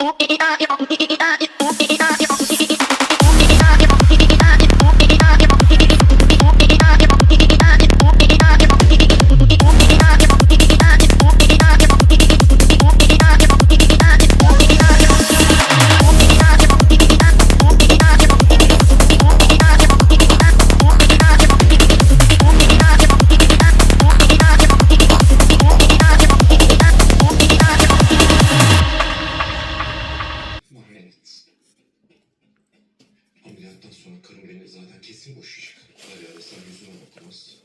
우이아 영 이아 영 우이아 영 우이아 Ameliyattan sonra karım beni zaten kesin boşayacak. Hala arasam yüzüme bakmaz.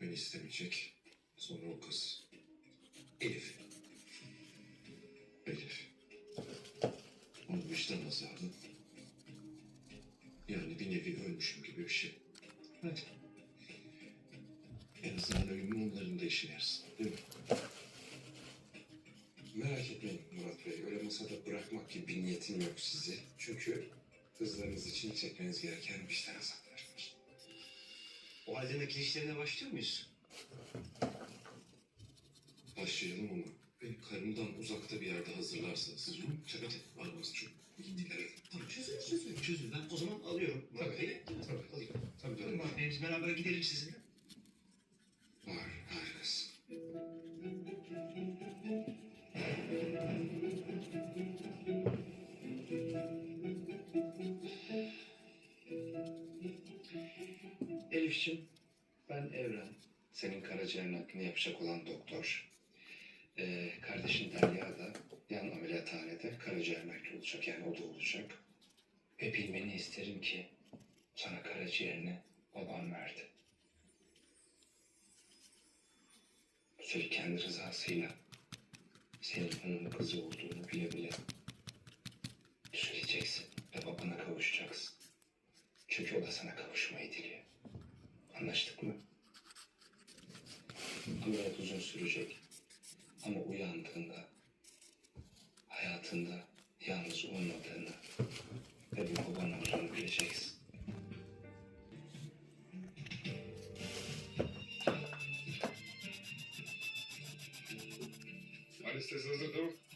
Beni istemeyecek. Sonra o kız. Elif. Elif. Onun vicdan azabı. Yani bir nevi ölmüşüm gibi bir şey. Hadi. En azından ölümün onların da işine yarasın. Değil mi? Merak etmeyin Murat Bey. Öyle masada bırakmak gibi bir niyetim yok sizi. Çünkü kızlarınız için çekmeniz gereken vicdan azapları var. O halde nakil işlerine başlıyor muyuz? Başlayalım ama beni karımdan uzakta bir yerde hazırlarsanız. Tabii tabii. Aramız çok iyi değil. Evet. Tamam çözülür çözülür çözülür. Ben o zaman alıyorum Murat Tabii. Bey'i. Tabii. Alıyorum. Tabii Tabii tabii. Murat Bey biz beraber gidelim sizinle. Var. Elif'ciğim, ben Evren. Senin karaciğer naklini yapacak olan doktor. Ee, kardeşin Derya da yan ameliyathanede karaciğer nakli olacak. Yani o da olacak. Ve bilmeni isterim ki sana karaciğerini babam verdi. Üstelik kendi rızasıyla Bu olarak uzun sürecek. Ama uyandığında hayatında yalnız olmadığını ve bu baban olduğunu bileceksin. Alles ist also durch.